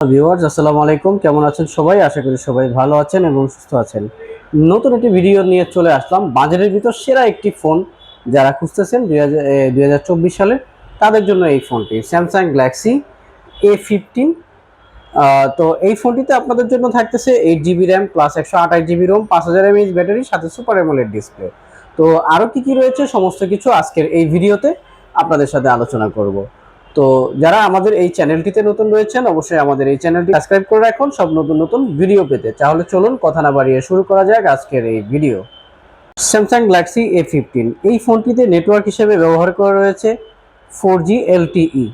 Viewers, আসসালামু আলাইকুম। কেমন আছেন সবাই? আশা করি সবাই ভালো আছেন এবং সুস্থ আছেন। নতুন একটি ভিডিও নিয়ে চলে আসলাম। বাজারের ভিতর সেরা একটি ফোন যারা খুঁজতেছেন দুই হাজার চব্বিশ সালে, তাদের জন্য এই ফোনটি স্যামসাং গ্যালাক্সি এ ফিফটিন তো এই ফোনটিতে আপনাদের জন্য থাকতেছে এইট জিবি র্যাম প্লাস একশো আঠাশ জিবি রোম পাঁচ হাজার এমএইচ ব্যাটারি, সাথে সুপার এমোলেড ডিসপ্লে তো আরও কি কি রয়েছে? সমস্ত কিছু আজকের এই ভিডিওতে আপনাদের সাথে আলোচনা করব। তো যারা আমাদের এই চ্যানেলটিতে নতুন রয়েছেন, অবশ্যই আমাদের এই চ্যানেলটি সাবস্ক্রাইব করে রাখুন। সব নতুন নতুন ভিডিও পেতে। তাহলে চলুন, কথা না বাড়িয়ে শুরু করা যাক আজকের এই video. Samsung Galaxy A fifteen এই ফোনটিতে নেটওয়ার্ক হিসেবে ব্যবহার করা রয়েছে ফোর জি এলটিই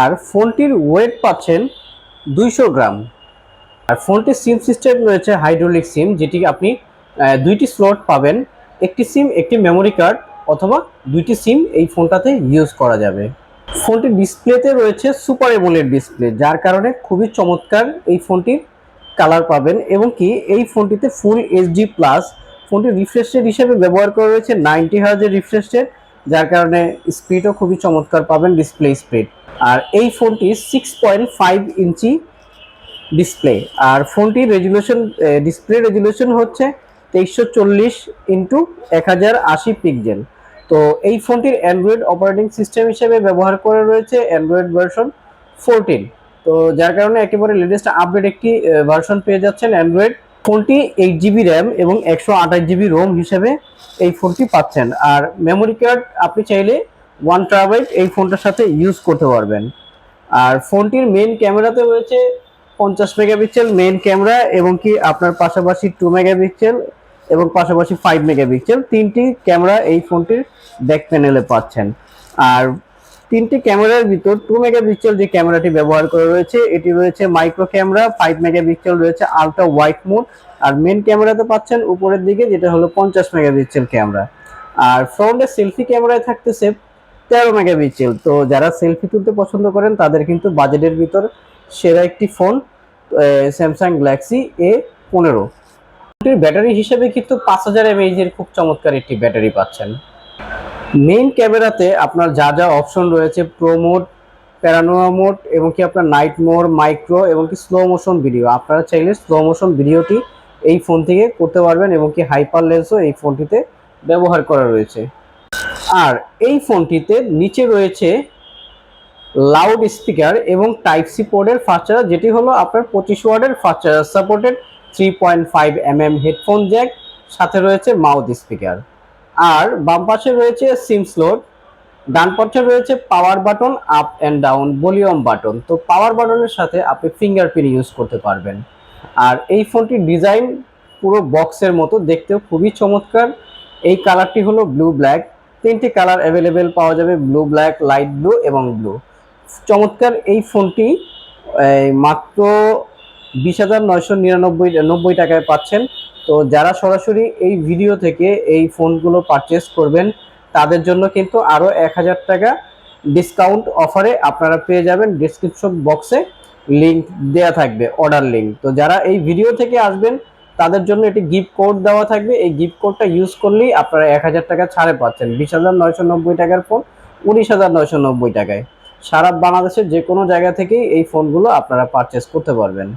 আর ফোনটির ওয়েট পাচ্ছেন দুইশো গ্রাম। আর ফোনটির সিম সিস্টেম রয়েছে হাইড্রোলিক সিম যেটি আপনি দুইটি স্লট পাবেন। একটি সিম একটি মেমোরি কার্ড অথবা দুইটি সিম এই ফোনটাতে ইউজ করা যাবে। ফোনটির ডিসপ্লেতে রয়েছে সুপার এমোলেড ডিসপ্লে, যার কারণে খুবই চমৎকার এই ফোনটির কালার পাবেন এবং কি এই ফোনটিতে ফুল এইচডি প্লাস, ফোনটি রিফ্রেশ রেট হিসেবে ব্যবহার করা রয়েছে নাইনটি হার্জের রিফ্রেশ রেট, যার কারণে স্পিডও খুবই চমৎকার পাবেন ডিসপ্লে স্পিড। আর এই ফোনটি six point five inch display, আর ফোনটির রেজুলেশন ডিসপ্লে রেজুলেশন হচ্ছে তেইশশো চল্লিশ ইন্টু এক হাজার আশি পিক্সেল। তো এই ফোনটির অ্যান্ড্রয়েড অপারেটিং সিস্টেম হিসেবে ব্যবহার করে রয়েছে অ্যান্ড্রয়েড ভার্সন ফোরটিন তো যার কারণে একেবারে লেটেস্ট আপডেট একটি ভার্সন পেয়ে যাচ্ছেন অ্যান্ড্রয়েড ফোনটি এইট জিবি র্যাম এবং একশো আঠাশ জিবি রোম হিসেবে এই ফোনটি পাচ্ছেন। আর মেমোরি কার্ড আপনি চাইলে ওয়ান ট্রাবাইট এই ফোনটার সাথে ইউজ করতে পারবেন। আর ফোনটির মেন ক্যামেরাতে রয়েছে পঞ্চাশ মেগাপিক্সেল মেন ক্যামেরা এবং কি আপনার পাশাপাশি টু মেগাপিক্সেল এবং পাশাপাশি ফাইভ মেগাপিক্সেল তিনটি ক্যামেরা এই ফোনটির ব্যাক প্যানেলে পাচ্ছেন। আর তিনটি ক্যামেরার ভিতর টু মেগাপিক্সেল যে ক্যামেরাটি ব্যবহার করা রয়েছে, এটি রয়েছে মাইক্রো ক্যামেরা ফাইভ মেগাপিক্সেল রয়েছে আলট্রা হোয়াইট মোড আর মেন ক্যামেরাতে পাচ্ছেন উপরের দিকে যেটা হলো পঞ্চাশ মেগাপিক্সেল ক্যামেরা আর ফ্রন্টের সেলফি ক্যামেরায় থাকতেছে তেরো মেগাপিক্সেল তো যারা সেলফি তুলতে পছন্দ করেন, তাদের কিন্তু বাজেটের ভিতর সেরা একটি ফোন স্যামসাং গ্যালাক্সি এ পনেরো। ব্যাটারি হিসেবে কিন্তু পাঁচ হাজার এর খুব চমৎকার একটি ব্যাটারি পাচ্ছেন। মেইন ক্যামেরাতে আপনার যা যা অপশন রয়েছে প্রো মোড প্যারানোয়া মোড এবং কি আপনার নাইট মোড মাইক্রো এবং কি স্লো মোশন ভিডিও আপনারা চাইলে স্লো মোশন ভিডিওটি এই ফোন থেকে করতে পারবেন এবং কি হাইপার লেন্সও এই ফোনটিতে ব্যবহার করা রয়েছে। আর এই ফোনটিতে নিচে রয়েছে লাউড স্পিকার এবং টাইপ সি পোর্টের ফাস্ট চার্জার যেটি হলো আপনার পঁচিশ ওয়ার্ডের fast charger supported three point five M M headphone jack, সাথে রয়েছে মাউথ স্পিকার। আর বাম পাশে রয়েছে সিম স্লোট ডান পাশে রয়েছে power button, up and down volume button. তো পাওয়ার বাটনের সাথে আপনি ফিঙ্গারপ্রিন্ট ইউজ করতে পারবেন। আর এই ফোনটির ডিজাইন পুরো বক্সের মতো, দেখতেও খুবই চমৎকার। এই কালারটি হলো ব্লু ব্ল্যাক। তিনটি কালার অ্যাভেলেবেল পাওয়া যাবে, ব্লু ব্ল্যাক, লাইট ব্লু এবং ব্লু। চমৎকার এই ফোনটি মাত্র বিশ হাজার নয়শো নিরানব্বই, নব্বই টাকায় পাচ্ছেন। তো যারা সরাসরি এই ভিডিও থেকে এই ফোনগুলো পারচেস করবেন, তাদের জন্য কিন্তু আরও এক হাজার টাকা ডিসকাউন্ট অফারে আপনারা পেয়ে যাবেন। ডিসক্রিপশন বক্সে লিংক দেওয়া থাকবে অর্ডার লিঙ্ক তো যারা এই ভিডিও থেকে আসবেন, তাদের জন্য একটি গিফট কোড দেওয়া থাকবে। এই গিফট কোডটা ইউজ করলেই আপনারা এক হাজার টাকা ছাড়ে পাচ্ছেন। বিশ হাজার নয়শো নব্বই টাকার ফোন উনিশ হাজার নয়শো নব্বই টাকায়। সারা বাংলাদেশের যে কোনো জায়গা থেকেই এই ফোনগুলো আপনারা পারচেস করতে পারবেন।